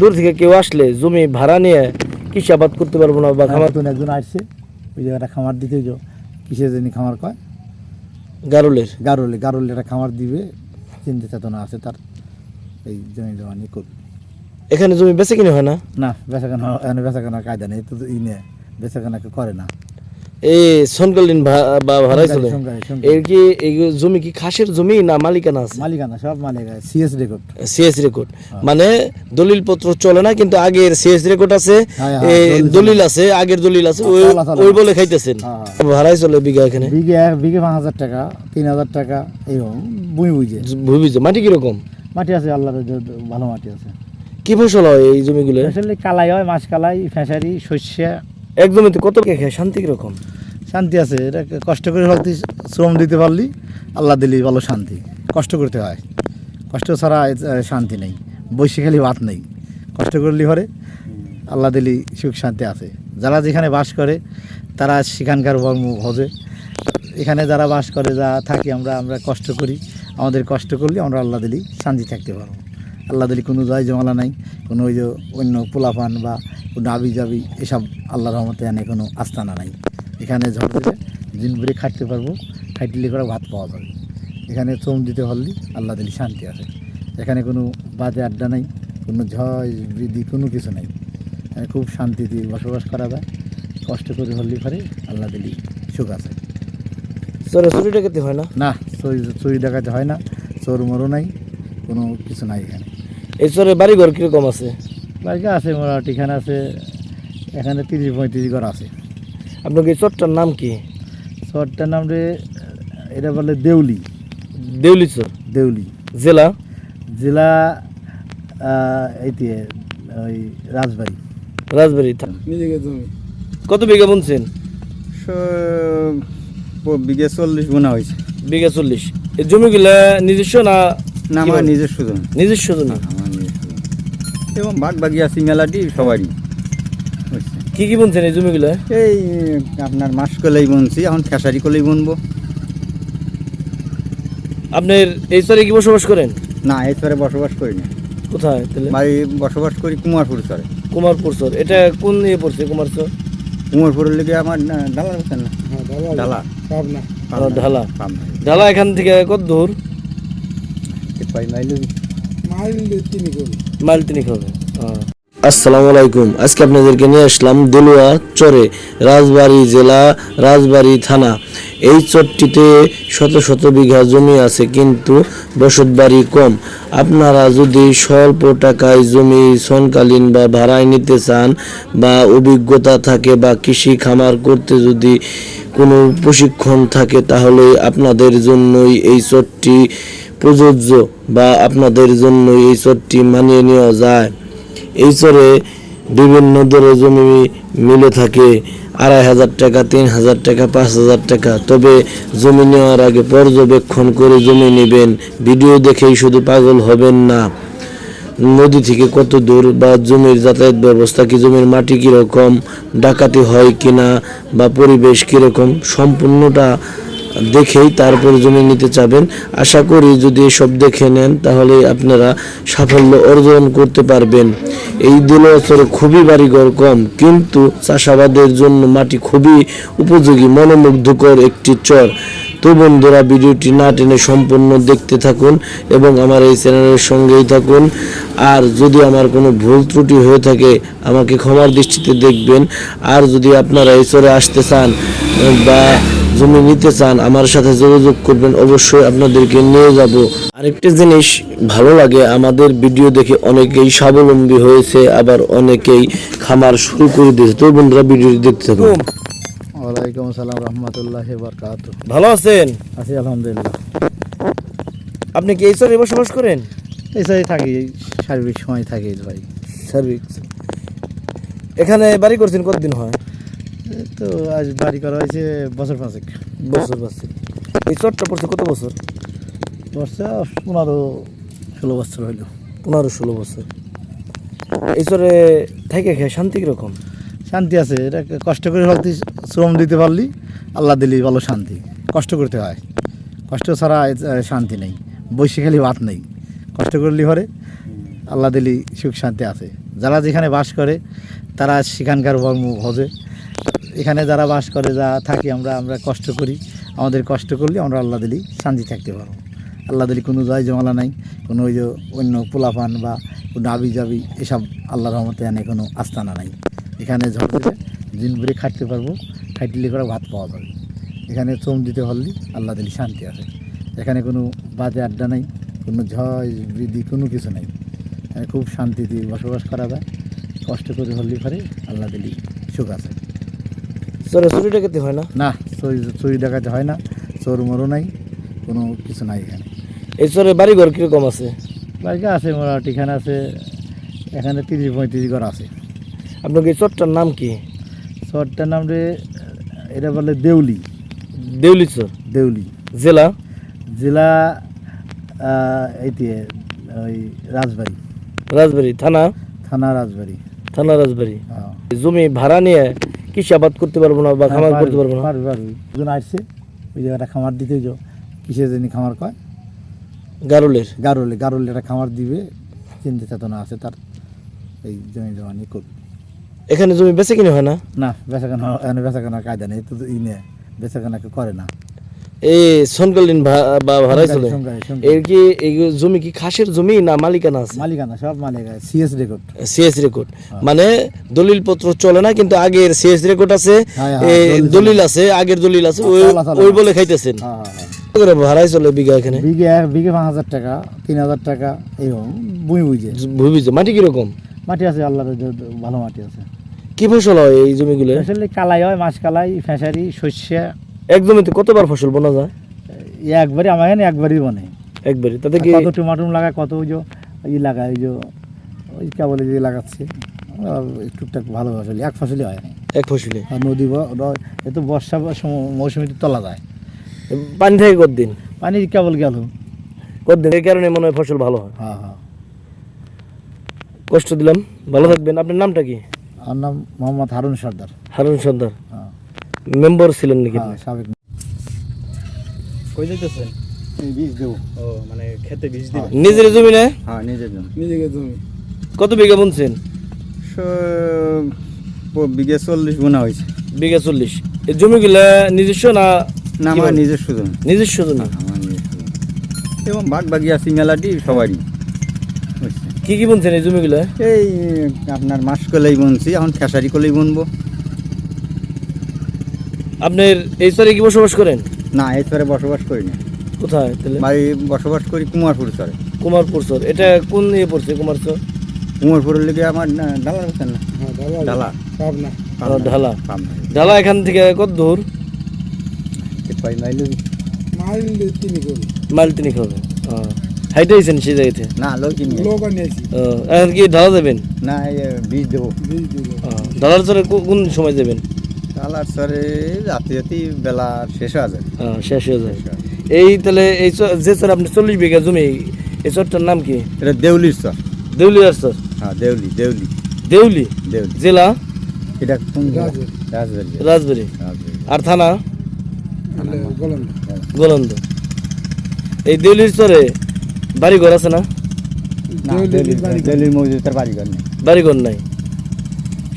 দূর থেকে কেউ আসলে জমি ভাড়া নিয়ে কৃষি আবাদ করতে পারব না বা খামার নতুন একজন আসছে। ওই জায়গাটা খামার দিতে যে কিসের জানি খামার কয়? গারুলের। গারোলে গারোলে একটা খামার দিবে। চিন্তা চেতনা আছে তার। এই জমি জমা নিয়ে করবে এখানে জমি বেঁচে কিনে হয় না? না বেচাকেনা এখানে বেচাকেনার কায়দা নেই তো ই নিয়ে বেচাকেনাকে করে না। এই সনকালীন ভাড়াই চলে। এর কি জমি কি খাসের জমি না মালিকানা আছে? মালিকানা সব মালিকানা সিএস রেকর্ড সিএস রেকর্ড মানে দলিল পত্র চলে না কিন্তু আগের সিএস রেকর্ড আছে হ্যাঁ, হ্যাঁ, দলিল আছে আগের দলিল আছে ওই বলে খাইতেছেন। হ্যাঁ, ভাড়াই চলে বিঘা এখানে। বিঘে বিঘে পাঁচ হাজার টাকা তিন হাজার টাকা এরকম বুঝি। বুঝে। ভুবি মাটি কীরকম? মাটি আছে আল্লাহর জ- ভালো মাটি আছে। কি ফসল হয় এই জমিগুলো? আসলে কালাই হয় মাছ কালাই ফেঁসারি শস্য এক তো, কত শান্তি কীরকম? শান্তি আছে, এটা কষ্ট করে ফেলতে শ্রম দিতে পারলি, আল্লাহ দিলি ভালো শান্তি। কষ্ট করতে হয়। কষ্ট ছাড়া শান্তি নেই। বসে খালি ভাত নেই। কষ্ট করলি হরে আল্লাহ দিলি সুখ শান্তি আছে। যারা যেখানে বাস করে, তারা সেখানকার কর্ম ভজে। এখানে যারা বাস করে, যা থাকি আমরা আমরা কষ্ট করি। আমাদের কষ্ট করলে আমরা আল্লাহ দিলি শান্তি থাকতে পারব। আল্লাহ দিলি কোনো জয় জমালা নাই কোনো ওই যে অন্য পোলাপান বা কোনো আবি যাবি এসব আল্লাহ রহমতে এনে কোনো আস্তানা নাই। এখানে ঝড় দিলে দিন ভরে খাটতে পারব খাটলে করে ভাত পাওয়া যাবে। এখানে চোম দিতে পারলি আল্লাহ দিলি শান্তি আছে। এখানে কোনো বাজে আড্ডা নাই কোনো ঝয় বৃদ্ধি কোনো কিছু নাই। খুব শান্তিতে বসবাস করা যায় কষ্ট করে হলি পরে আল্লাহ দিলি সুখ আছে। চরে চুরি ডাকাতি হয় না? না চুরি চুরি ডাকাতে হয় না চোর মরও নাই কোনো কিছু নাই এখানে। এই চরে বাড়ি ঘর কীরকম আছে? বাড়িতে আছে মোটামুটি এখানে আছে এখানে তিরিশ পঁয়ত্রিশ ঘর আছে। আপনার এই চরটার নাম কি? শহরটার নাম রে এটা বলে দেউলি। দেউলি চর? দেউলি। জেলা? জেলা এইতে ওই রাজবাড়ি। রাজবাড়ি থানা। নিজেকে জমি। কত বিঘা বুনছেন? বিঘে চল্লিশ গুণা হয়েছে। বিঘা চল্লিশ। এই জমিগুলা নিজস্ব না না আমার নিজস্ব জমি। নিজস্ব জমি? নিজস্ব জমি এবং ভাগ ভাগি আছি মেলাটি সবারই। কি কি বুনছেন এই জমিগুলো? এই আপনার মাস কলেই বুনছি এখন খেসারি কলেই বুনবো। আপনার এই চরে কি বসবাস করেন? না এই চরে বসবাস করি না। কোথায় তাহলে? বাড়ি বসবাস করি কুমারপুর চরে। কুমারপুর চর। এটা কোন ইয়ে পড়ছে কুমার চর? কুমারপুরের লেগে আমার না, ডালা আছে না? ঢালা পাবনা। ঢালা এখান থেকে কত দূর? এই কয় মাইল। আসসালামু আলাইকুম। আজকে আপনাদেরকে নিয়ে আসলাম চরে, রাজবাড়ী জেলা, রাজবাড়ী থানা। এই চরটিতে শত শত বিঘা জমি আছে, কিন্তু বসতবাড়ি কম। আপনারা যদি স্বল্প টাকায় জমি সনকালীন বা ভাড়ায় নিতে চান বা অভিজ্ঞতা থাকে বা কৃষি খামার করতে যদি কোনো প্রশিক্ষণ থাকে, তাহলে আপনাদের জন্যই এই চরটি প্রযোজ্য বা আপনাদের জন্য এই চরটি মানিয়ে নেওয়া যায়। এই চরে বিভিন্ন দরে জমি মিলে থাকে, আড়াই হাজার টাকা, তিন হাজার টাকা, পাঁচ হাজার টাকা। তবে জমি নেওয়ার আগে পর্যবেক্ষণ করে জমি নেবেন। ভিডিও দেখেই শুধু পাগল হবেন না। নদী থেকে কত দূর বা জমির যাতায়াত ব্যবস্থা, কি জমির মাটি কীরকম, ডাকাতি হয় কিনা বা পরিবেশ কীরকম, সম্পূর্ণটা দেখেই তারপরে জমি নিতে চাবেন। আশা করি যদি এসব দেখে নেন, তাহলে আপনারা সাফল্য অর্জন করতে পারবেন। এই দিলচরে খুবই বাড়িঘর কম, কিন্তু চাষাবাদের জন্য মাটি খুবই উপযোগী, মনোমুগ্ধকর একটি চর। তো বন্ধুরা, ভিডিওটি না টেনে সম্পূর্ণ দেখতে থাকুন এবং আমার এই চ্যানেলের সঙ্গেই থাকুন। আর যদি আমার কোনো ভুল ত্রুটি হয়ে থাকে, আমাকে ক্ষমার দৃষ্টিতে দেখবেন। আর যদি আপনারা এই চরে আসতে চান, বা জমি নিতে চান আমার সাথে যোগাযোগ করবেন অবশ্যই আপনাদেরকে নিয়ে যাব। আরেকটা জিনিস ভালো লাগে আমাদের ভিডিও দেখে অনেকেই স্বাবলম্বী হয়েছে আবার অনেকেই খামার শুরু করে দিয়েছে। তো বন্ধুরা ভিডিওটি দেখতে থাকুন। ওয়ালাইকুম আসসালাম রহমতুল্লাহ বরকাত ভালো আছেন? আছি আলহামদুলিল্লাহ। আপনি কি এই চরে বসবাস করেন? এছাড়াই থাকি এই সার্বিক সময় থাকি ভাই। সার্বিক। এখানে বাড়ি করছেন কতদিন হয়? এই তো আজ বাড়ি করা হয়েছে বছর পাঁচেক। বছর পাচ্ছে এই চরটা পড়ছে কত বছর? বর্ষা পনেরো ষোলো বছর হইল। পনেরো ষোলো বছর। এই চরে থেকে খেয়ে শান্তি কীরকম? শান্তি আছে। এটা কষ্ট করে ফেলতে শ্রম দিতে পারলি আল্লাহ দিলি ভালো শান্তি। কষ্ট করতে হয়। কষ্ট ছাড়া শান্তি নেই। বসে খালি ভাত নেই। কষ্ট করলি পরে আল্লাহ দিলি সুখ শান্তি আছে। যারা যেখানে বাস করে তারা সেখানকার কর্ম ভজে এখানে যারা বাস করে, যা থাকি আমরা আমরা কষ্ট করি। আমাদের কষ্ট করলে আমরা আল্লাহ দিলি শান্তি থাকতে পারব। আল্লাহ দিলি কোনো জয় জমালা নাই, কোনো ওই যে অন্য পোলাপান বা কোনো আবি জাবি, এসব আল্লাহ রহমতে আনে কোনো আস্তানা নাই। এখানে ঝড়ে দিন ভরে খাটতে পারব খাটলে করে ভাত পাওয়া যাবে। এখানে চোম দিতে পারলে আল্লাহ দিলি শান্তি আছে। এখানে কোনো বাজে আড্ডা নাই, কোনো ঝয় বিধি, কোনো কিছু নাই। খুব শান্তিতে বসবাস করা যায়। কষ্ট করে হলি পরে আল্লাহ দিলি সুখ আছে। চরে চুরি ডাকাতি হয় না? না চুরি চুরি ডাকাতে হয় না চোর মরও নাই কোনো কিছু নাই এখানে। এই চরে বাড়িঘর কীরকম আছে? বাড়িতে আছে মোটামুটি এখানে আছে এখানে তিরিশ পঁয়ত্রিশ ঘর আছে। আপনার এই চরটার নাম কি? শহরটার নাম রে এটা বলে দেউলি। দেউলি চর? দেউলি। জেলা? জেলা এইটি ওই রাজবাড়ি। রাজবাড়ি থানা? থানা রাজবাড়ি। থানা রাজবাড়ি। হ্যাঁ। জমি ভাড়া নিয়ে কৃষি আবাদ করতে পারব না বা খামার করতে পারব না? পারবে পারবে দুজন আসছে ওই জায়গাটা খামার দিতে যাও কিসের জন্য খামার কয়? গারুলের। গারুলে গারুলে একটা খামার দিবে চিন্তা চেতনা আছে তার এই জমি জমা নিয়ে করবে। এখানে জমি বেঁচে কিনে হয় না? না বেচাকেনা এখানে বেচাকেনার কায়দা নেই তো ই নিয়ে বেচাকেনাকে করে না। এই সনকালীন ভাড়াই চলে। এর কি এই জমি কি খাসের জমি না মালিকানা আছে? মালিকানা সব মালিকানা সিএস রেকর্ড সিএস রেকর্ড মানে দলিল পত্র চলে না কিন্তু আগের সিএস রেকর্ড আছে হ্যাঁ, হ্যাঁ, দলিল আছে আগের দলিল আছে ওই বলে খাইতেছেন। হ্যাঁ করে ভাড়াই চলে বিঘা এখানে? বিঘে পাঁচ হাজার টাকা তিন হাজার টাকা এরকম বুঝি। বুঝে। ভুবিছে মাটি কীরকম? মাটি আছে আল্লাহর ভালো মাটি আছে। কি ফসল হয় এই জমিগুলো? আসলে কালাই হয় মাছ কালাই ফেঁসারি শস্য এক জমিতে কতবার ফসল বোনা যায়? একবারই আমার এখানে একবারই বনে। একবারে তাতে কি কত টমাটম লাগায় কত ওই যে ই লাগায় ওই যে ওই কেবল যে লাগাচ্ছে। টুকটাক ভালো ফসল এক ফসলই হয় এক ফসলে। আর নদী এ তো বর্ষা বা সম- তলা যায়। পানি থাকে কতদিন? পানি কেবল গেল। কতদিন? এই কারণে মনে হয় ফসল ভালো হয়। হ্যাঁ হ্যাঁ। কষ্ট দিলাম। ভালো থাকবেন। আপনার নামটা কি? আমার নাম মোহাম্মদ হারুন সর্দার। হারুন সর্দার। হ্যাঁ। মেম্বার ছিলেন নাকি? হ্যাঁ, সাবেক কই যাইতেছেন? বীজ দেবো। ও মানে খেতে বীজ দিবেন? নিজের জমি না? হ্যাঁ নিজের জন্য নিজেকে জমি। কত বিঘা বুনছেন? বিঘে চল্লিশ গুণা হয়েছে। বিঘা চল্লিশ। এই জমিগুলা নিজস্ব না না আমার বলে? নিজস্ব জমি। নিজস্ব জমি? জমি। এবং বাঘ বাগি আছি মেলাটি সবারই কি কি বুনছেন এই জমিগুলা? এই আপনার মাস কলেই বুনছি এখন খেসারি কলেই বুনবো। আপনার এই স্তরে কি বসবাস করেন? না এই চরে বসবাস করি না কোথায় তাহলে? বাড়ি বসবাস করি কুমারপুর চরে কুমারপুর চর এটা কোন ইয়ে পড়ছে কুমার কুমারপুরের লেগে আমার না, ডালা হচ্ছেন না? ঢালা পাবনা। ঢালা। এখান থেকে কত দূর? মাইল মাইল তিনিক হবে। হাইটে আইছেন সেই জায়গাতে? না এখন কি ঢালা যাবেন না বীজ দেবো। ঢালার চরে কোন সময় যাবেন ডালার চরে রাতে রাতে বেলা শেষ হয়ে যায়। শেষ হয়ে যায়। এই তাহলে এই যে চর আপনি চল্লিশ বিঘা জমি এই চরটার নাম কি? এটা দেউলির চর দেউলিয়ার চর হ্যাঁ দেউলি দেউলি। দেউলি? দেউলি। জেলা? এটা কোন রাজবাড়ি। রাজবাড়ি। আর থানা? গোলন্দ। এই দেউলির চরে বাড়ি ঘর আছে না? দেউলির মসজিদের বাড়ি ঘর নেই। বাড়ি ঘর নাই।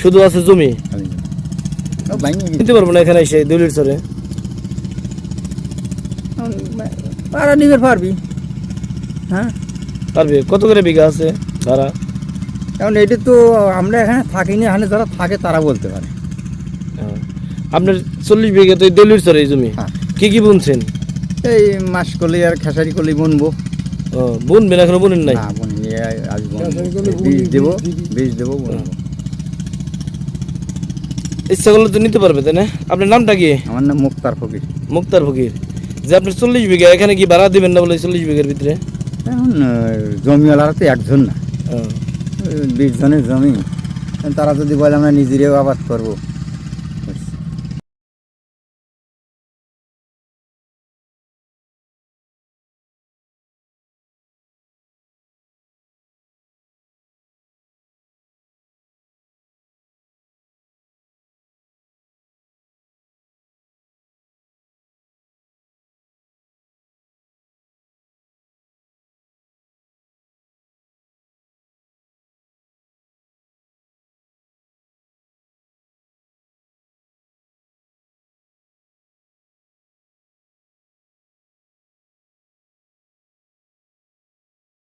শুধু আছে জমি খালি জমি। ও, ভাঙে গেছে। নিতে পারব না এখানে এসে দেউলির চরে ভাড়া নিবে পারবি। হ্যাঁ? পারবে? কত করে বিঘা আছে ভাড়া? কারণ এটা তো আমরা এখানে থাকি না এখানে যারা থাকে তারা বলতে পারে। আপনার চল্লিশ বিঘা তো এই দেউলির চরে এই জমি। হ্যাঁ। কি কি বুনছেন? এই মাস করলে আর খেসারি করলে বুনবো। ও বুনবেন? এখনও বুনেন নাই? বুনি আজ বুনবো। বীজ দেবো বীজ দেবো। বুনবো। ইচ্ছা করলে তো নিতে পারবে তাই না? আপনার নামটা কি? আমার নাম মুক্তার ফকির। মুক্তার ফকির। যে আপনি চল্লিশ বিঘা এখানে কি ভাড়া দিবেন না বলে চল্লিশ বিঘার ভিতরে? এখন জমিওয়ালারা তো একজন না। বিশ জনের জমি। তারা যদি বলে আমরা নিজেরাও আবাদ করব।